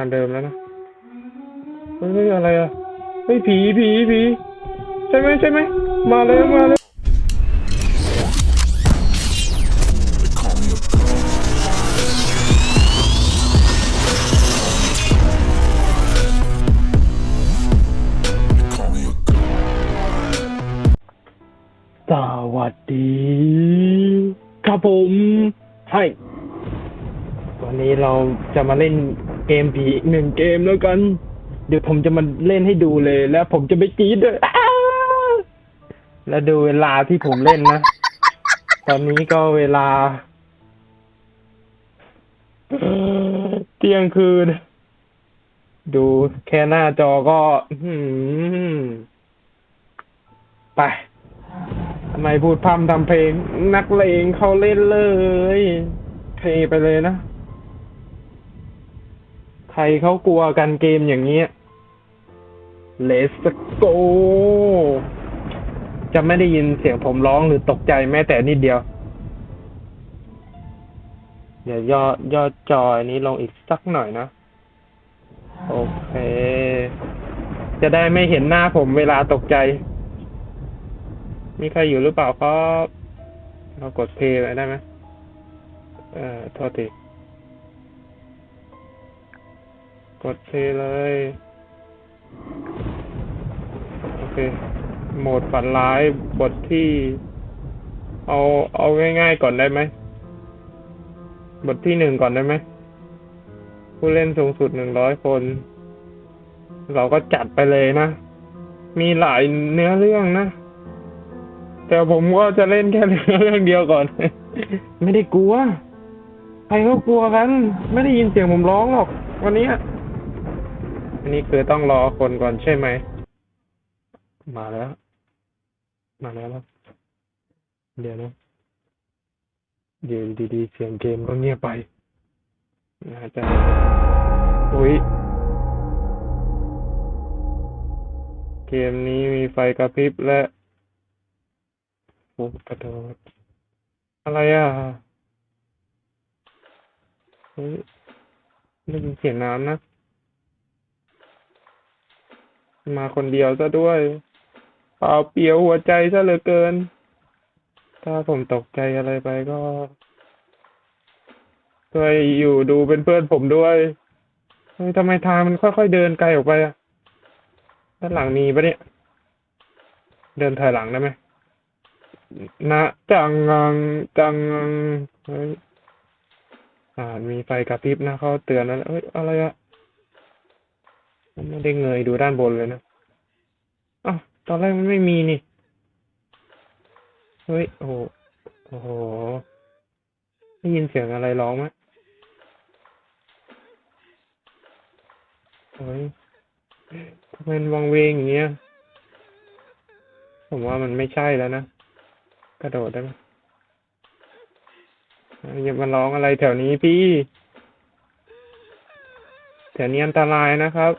างเดิมแล้วนะเฮ้ยอะไรอะเฮ้ยผีผีผีใช่ไหมใช่ไหมมาเลยมาเลยสวัสดี ครับผมใช่ วันนี้เราจะมาเล่นเกมผีอีกหนึ่งเกมแล้วกัน เดี๋ยวผมจะมาเล่นให้ดูเลย แล้วผมจะไปกรีดด้วยอ้าวแล้วดูเวลาที่ผมเล่นนะ ตอนนี้ก็เวลาเที่ยงคืน ดูแค่หน้าจอก็ไปทำไมพูดพร่ำทำเพลง นักเลงเขาเล่นเลย เพลงไปเลยนะ ใครเขากลัวกันเกมอย่างเงี้ย Let's go จะไม่ได้ยินเสียงผมร้องหรือตกใจแม้แต่นิดเดียว เดี๋ยวย่อย่อจออันนี้ลงอีกสักหน่อยนะ โอเค จะได้ไม่เห็นหน้าผมเวลาตกใจ มีใครอยู่หรือเปล่าครับเรากดเพลย์ไว้ได้ไหมเอ่อโทษที กดเพลย์เลย โอเค โหมดฝันร้ายบทที่ เอาเอาง่ายๆก่อนได้ไหม บทที่หนึ่งก่อนได้ไหม ผู้เล่นสูงสุดหนึ่งร้อยคน เราก็จัดไปเลยนะ มีหลายเนื้อเรื่องนะ แต่ผมก็จะเล่นแค่เรื่องเดียวก่อน ไม่ได้กลัวใครเขากลัวกัน ไม่ได้ยินเสียงผมร้องหรอก วันนี้ อันนี้คือต้องรอคนก่อนใช่ไหม มาแล้ว มาแล้ว เดี๋ยวนะเดี๋ยวดีๆ เสียงเกมก็เงียบไปน่าจะอุ้ยเกมนี้มีไฟกระพริบและโอ้กระโดดอะไรอะเฮ้ยได้ยินเสียงน้ำนะ มาคนเดียวซะด้วยเปล่าเปลียวหัวใจซะเหลือเกิน ถ้าผมตกใจอะไรไปก็ช่วยอยู่ดูเป็นเพื่อนผมด้วยเฮ้ยทำไมทางมันค่อยๆเดินไกลออกไปอะด้านหลังมีปะเนี่ย เดินถอยหลังได้ไหมนะจังงังจังงังเฮ้ยอ่ามีไฟกระพริบนะเขาเตือนแล้วเอ้ยอะไรอะ ไม่ได้เงยดูด้านบนเลยนะอ้าวตอนแรกมันไม่มีนี่ เฮ้ย โอ้โหโอ้โหได้ยินเสียงอะไรร้องไหมเฮ้ยทำไมมันวังเวงอย่างเงี้ย ผมว่ามันไม่ใช่แล้วนะ กระโดดได้ไหมอย่ามาร้องอะไรแถวนี้พี่ แถวนี้อันตรายนะครับ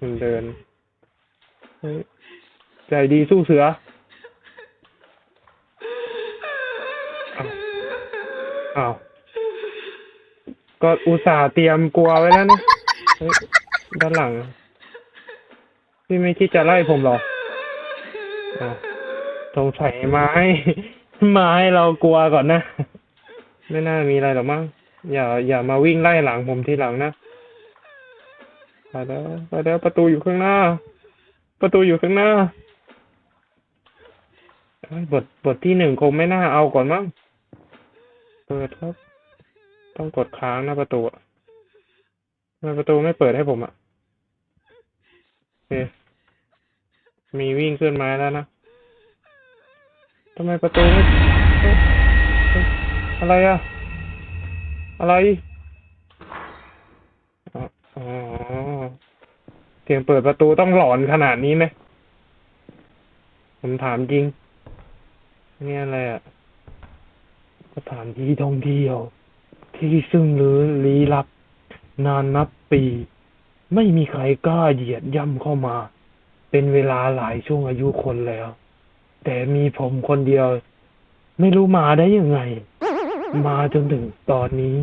คุณเดิน ใจดีสู้เสืออ้าวอ้าก็อุตส่าห์เตรียมกลัวไว้แล้วนะด้านหลัง พี่ไม่คิดจะไล่ผมหรออ้าวสงสัยมาให้มาให้เรากลัวก่อนนะ ไม่น่ามีอะไรหรอกมั้ง อย่า อย่ามาวิ่งไล่หลังผมทีหลังนะ ไปแล้วไปแล้วประตูอยู่ข้างหน้า ประตูอยู่ข้างหน้าบทบทที่หนึ่งคงไม่น่าเอาก่อนมั้งเปิดครับ ต้องกดค้างนะประตูอะทำไมประตูไม่เปิดให้ผมอะโอเคมีวิ่งขึ้นมาแล้วนะทำไมประตูไม่อะเอ๊ะอะไรอะอะไร อ๋อเสียงเปิดประตูต้องหลอนขนาดนี้ไหมผมถามจริง เนี่ยอะไรอะสถานที่ท่องเที่ยว ที่ซึ่งลือลี้ลับ นานนับปี ไม่มีใครกล้าเหยียดย่ำเข้ามา เป็นเวลาหลายช่วงอายุคนแล้ว แต่มีผมคนเดียว ไม่รู้มาได้ยังไง มาจนถึงตอนนี้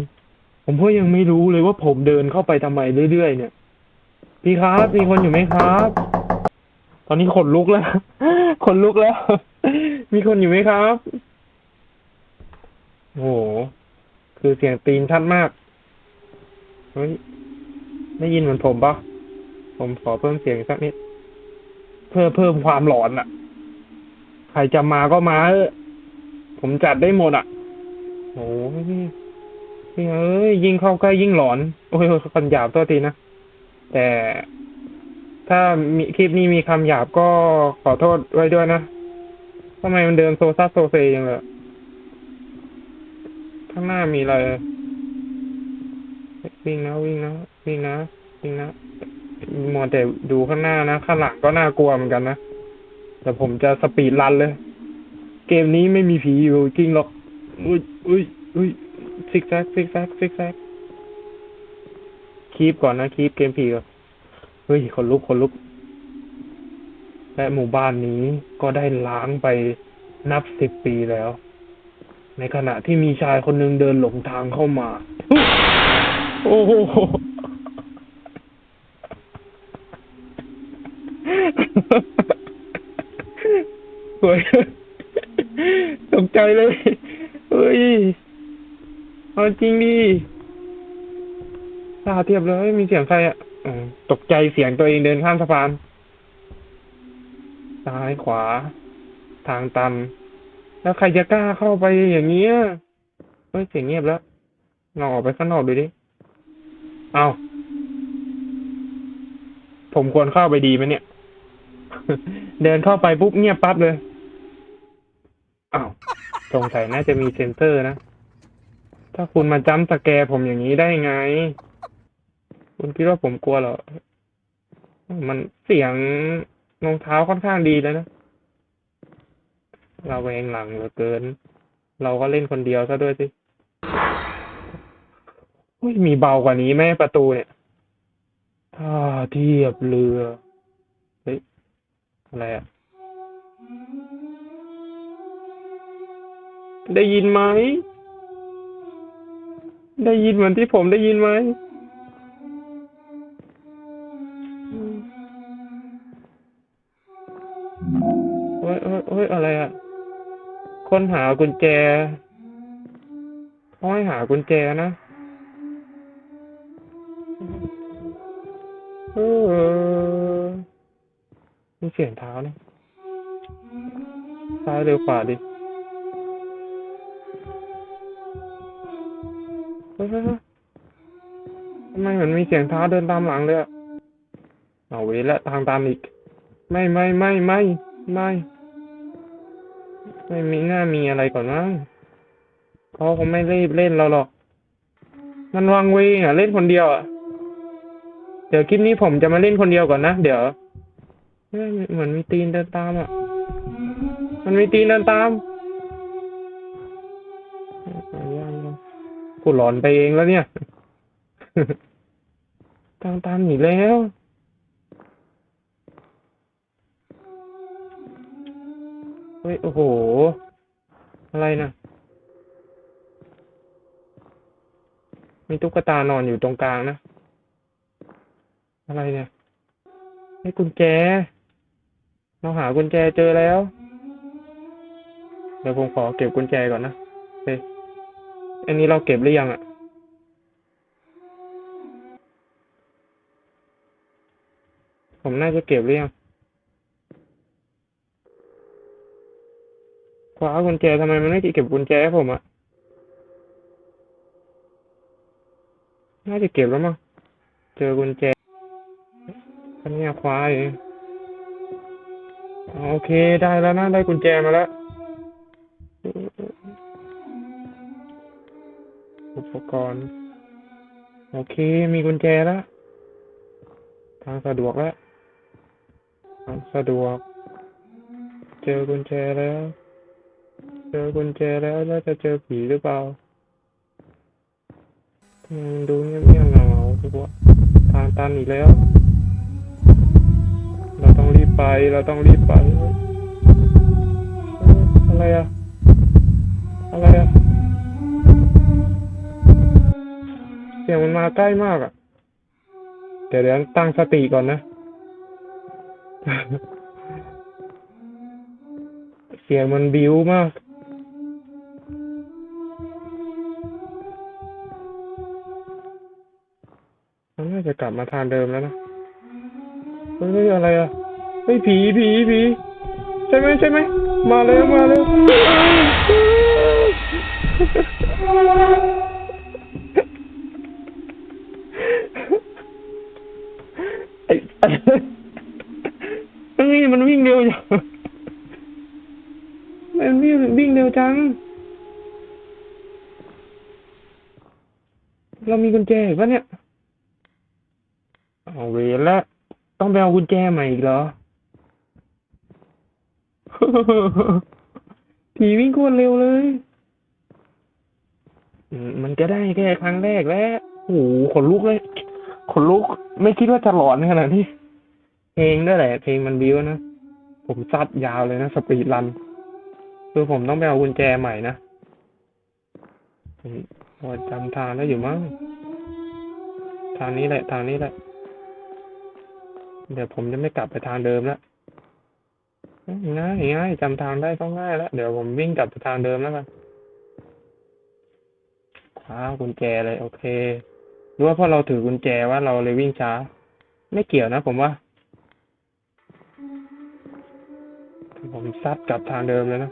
ผมก็ยังไม่รู้เลยว่าผมเดินเข้าไปทำไมเรื่อยๆเนี่ย พี่ครับมีคนอยู่ไหมครับ ตอนนี้ขนลุกแล้วขนลุกแล้ว มีคนอยู่ไหมครับโอ้โหคือเสียงตีนชัดมากเฮ้ยได้ยินเหมือนผมปะผมขอเพิ่มเสียงสักนิด เพื่อเพิ่มความหลอนอะใครจะมาก็มา ผมจัดได้หมดอะโอ้ย เอ้ยยิ่งเข้าใกล้ยิ่งหลอน โอ้ยคำหยาบตัวทีนะ แต่ถ้ามีคลิปนี้มีคำหยาบก็ขอโทษไว้ด้วยนะทำไมมันเดินโซซัสโซเซยังเลยข้างหน้ามีอะไร วิ่งนะวิ่งนะวิ่งนะวิ่งนะมัวแต่ดูข้างหน้านะ ข้างหลังก็น่ากลัวเหมือนกันนะ แต่ผมจะสปีดรันเลย เกมนี้ไม่มีผีอยู่จริงหรอก อุ้ยอุ้ยอุ้ย ซิกแซกซิกแซกซิกแซกคีบก่อนนะคีบเกมผีก่อนเฮ้ยคนลุกคนลุก และหมู่บ้านนี้ก็ได้ล้างไปนับสิบปีแล้ว ในขณะที่มีชายคนหนึ่งเดินหลงทางเข้ามา โอ้โหเฮ้ยตกใจเลย เอาจริงดิตาเทียบเลยมีเสียงใครอะตกใจเสียงตัวเองเดินข้ามสะพาน ซ้ายขวา ทางตัน แล้วใครจะกล้าเข้าไปอย่างเงี้ยเฮ้ยเสียงเงียบแล้วลองออกไปข้างนอกดูดิ เอาผมควรเข้าไปดีไหมเนี่ย เดินเข้าไปปุ๊บเงียบปั๊บเลย อ้าวสงสัยน่าจะมีเซ็นเซอร์นะ ถ้าคุณมาจ้ำสแกร์ผมอย่างนี้ได้ไง คุณคิดว่าผมกลัวเหรอ มันเสียงรองเท้าค่อนข้างดีแล้วนะเราเองหลังเหลือเกิน เราก็เล่นคนเดียวซะด้วยสิเฮ้ยมีเบากว่านี้ไหมประตูเนี่ยท่าเทียบเรือ เฮ้ย อะไรอะได้ยินไหม ได้ยินเหมือนที่ผมได้ยินไหมเฮ้ยเฮ้ยเฮ้ยอะไรอะ คนหากุญแจเขาให้หากุญแจนะเออมีเสียงเท้านี่ยซ้ายเร็วขวาดิ ฮ้ยเฮ้ยเฮ้ยทำไมเหมือนมีเสียงเท้าเดินตามหลังเลยอะเอาเวละทางตามอีก ไม่ไม่ไม่ไม่ไม่ไม่มีหน้ามีอะไรก่อนมั้งเขาคงไม่รีบเล่นเราหรอก มันวางเวงอะ เล่นคนเดียวอะ เดี๋ยวคลิปนี้ผมจะมาเล่นคนเดียวก่อนนะ เดี๋ยวเฮ้ยเหมือนมีตีนเดินตามอะ มันมีตีนเดินตาม กูหลอนไปเองแล้วเนี่ยตามตามหนีแล้ว เฮ้ย โอ้โห อะไรนะ มีตุ๊กตานอนอยู่ตรงกลางนะ อะไรเนี่ยให้กุญแจ เราหากุญแจเจอแล้ว เดี๋ยวผมขอเก็บกุญแจก่อนนะเฮ้ อันนี้เราเก็บหรือยังอะผมน่าจะเก็บหรือยังคว้ากุญแจทำไมมันไม่เก็บกุญแจให้ผมอะน่าจะเก็บแล้วมั้ง เจอกุญแจอันนี้คว้าเองโอเคได้แล้วนะได้กุญแจมาแล้ว อุปกรณ์โอเค มีกุญแจแล้ว ทางสะดวกแล้วทางสะดวก เจอกุญแจแล้ว เจอกุญแจแล้วแล้วจะเจอผีหรือเปล่าดูเงียบๆเงาๆทุกว่าทางตันอีกแล้ว เราต้องรีบไป เราต้องรีบไป อะไรอะอะไรอะ สียงมันมาใกล้มากอะเดี๋ยวเดี๋ยวตั้งสติก่อนนะ เสียงมันบิ้วมาก มันน่าจะกลับมาทางเดิมแล้วนะเฮ้ยเฮ้ยอะไรอะเฮ้ยผีผีผีใช่ไหมใช่ไหมมาแล้วมาแล้ว เฮ้ยมันวิ่งเร็วจังมันวิ่งวิ่งเร็วจัง เรามีกุญแจปะเนี่ย เอาเวรละต้องไปเอากุญแจใหม่อีกเหรอ ผีวิ่งโคตรเร็วเลยมมันก็ได้แค่ครั้งแรกแล้วโอ้โหขนลุกเลย ขนลุกไม่คิดว่าจะหลอนขนาดนี้ เพลงด้วยแหละ เพลงมันบิ้วนะ ผมซัดยาวเลยนะ สปีดรัน คือผมต้องไปเอากุญแจใหม่นะผมพอจำทางได้อยู่มั้ง ทางนี้แหละ ทางนี้แหละ เดี๋ยวผมจะไม่กลับไปทางเดิมแล้วง่ายง่ายจำทางได้ก็ง่ายแล้ว เดี๋ยวผมวิ่งกลับไปทางเดิมแล้วกันคว้ากุญแจเลย โอเค หรือว่าเพราะเราถือกุญแจว่าเราเลยวิ่งช้า ไม่เกี่ยวนะผมว่า ผมซัดกลับทางเดิมเลยนะ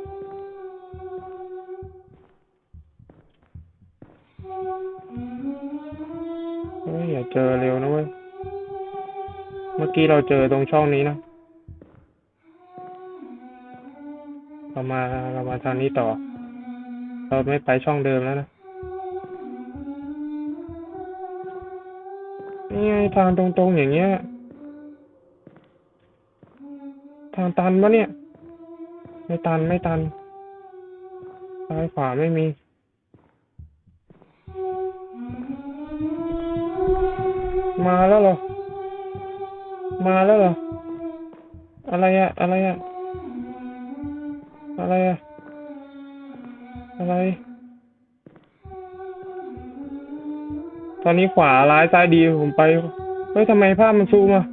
เฮ้ยอย่าเจอเร็วนะเว้ย เมื่อกี้เราเจอตรงช่องนี้นะเรามาเรามาทางนี้ต่อ เราไม่ไปช่องเดิมแล้วนะ นี่ไงทางตรงๆอย่างเงี้ย ทางตันปะเนี่ย ไม่ตันไม่ตัน ซ้ายขวาไม่มี มาแล้วเหรอ มาแล้วเหรอ อะไรอะอะไรอะอะไรอะอะไร ตอนนี้ขวาร้ายซ้ายดีผมไป เฮ้ยทำไมภาพมันซูมอะ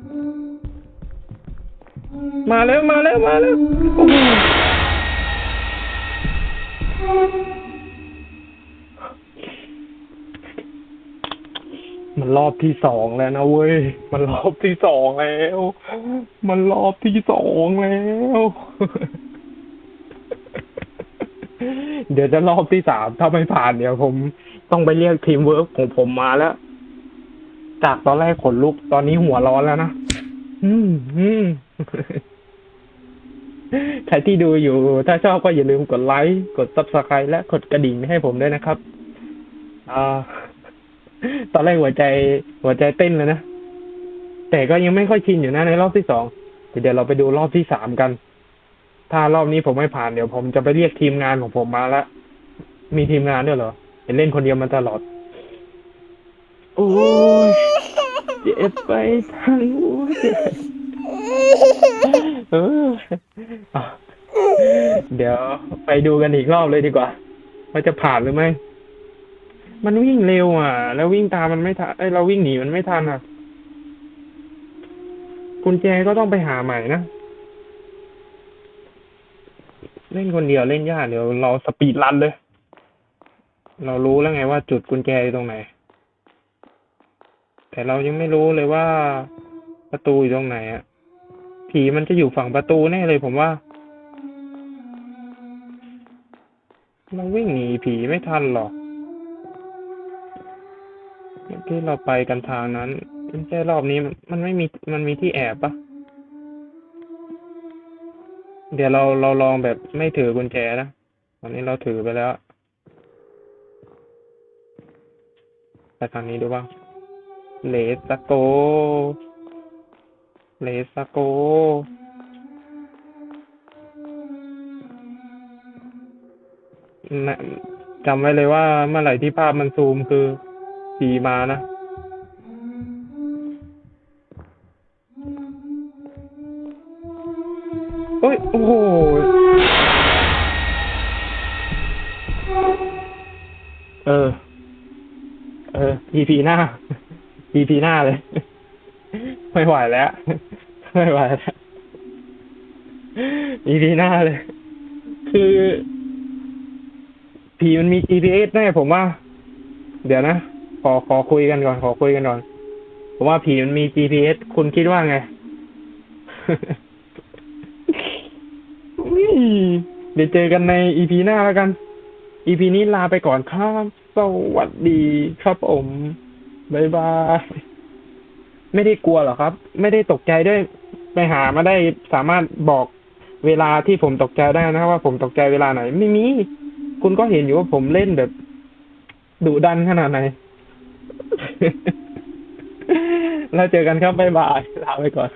มาแล้วมาแล้วมาแล้วมันรอบที่สองแล้วนะเว้ย มันรอบที่สองแล้ว มันรอบที่สองแล้ว เดี๋ยวจะรอบที่สามถ้าไม่ผ่านเดี๋ยวผม ต้องไปเรียกทีมเวิร์กของผมมาแล้ว จากตอนแรกขนลุกตอนนี้หัวร้อนแล้วนะอืมอืมใครที่ดูอยู่ ถ้าชอบก็อย่าลืมกดไลค์กด subscribe และกดกระดิ่งให้ผมด้วยนะครับอ่าตอนแรกหัวใจ หัวใจเต้นเลยนะ แต่ก็ยังไม่ค่อยชินอยู่นะในรอบที่สองเดี๋ยวเราไปดูรอบที่สามกัน ถ้ารอบนี้ผมไม่ผ่านเดี๋ยวผมจะไปเรียกทีมงานของผมมาแล้วมีทีมงานด้วยเหรอ เห็นเล่นคนเดียวมาตลอด โอ้ยเจ็บไปทั้งหัวใจเอออะเดี๋ยวไปดูกันอีกรอบเลยดีกว่าว่าจะผ่านหรือไม่มันวิ่งเร็วอะ แล้ววิ่งตามมันไม่ทันเอ้ยเราวิ่งหนีมันไม่ทันอะกุญแจก็ต้องไปหาใหม่นะ เล่นคนเดียวเล่นยากเดี๋ยวเราสปีดรันเลย เรารู้แล้วไงว่าจุดกุญแจอยู่ตรงไหน แต่เรายังไม่รู้เลยว่าประตูอยู่ตรงไหนอะผีมันจะอยู่ฝั่งประตูแน่เลยผมว่า เราวิ่งหนีผีไม่ทันหรอกเมื่อกี้เราไปกันทางนั้นไม่ใช่รอบนี้มันมันไม่มีมันมีที่แอบปะเดี๋ยวเราเราลองแบบไม่ถือกุญแจนะ ตอนนี้เราถือไปแล้ว ไปทางนี้ดูบ้างเลสโกเลสโกนะจำไว้เลยว่าเมื่อไหร่ที่ภาพมันซูมคือผีมานะ เฮ้ย โอ้โห เออ EP หน้า EP หน้าเลย ไม่ไหวแล้ว ไม่ไหวแล้ว EP หน้าเลย คือผีมันมี GPS แน่ผมว่า เดี๋ยวนะ ขอขอคุยกันก่อน ขอคุยกันก่อน ผมว่าผีมันมี GPS คุณคิดว่าไง อุ๊ยเดี๋ยวเจอกันใน EP หน้าแล้วกัน EP นี้ลาไปก่อนครับ สวัสดีครับผมบ๊ายบาย ไม่ได้กลัวหรอครับ ไม่ได้ตกใจด้วย ไปหามาได้สามารถบอกเวลาที่ผมตกใจได้นะครับว่าผมตกใจเวลาไหน ไม่มี คุณก็เห็นอยู่ว่าผมเล่นแบบดุดันขนาดไหน แล้วเจอกันครับบ๊ายบาย ลาไปก่อน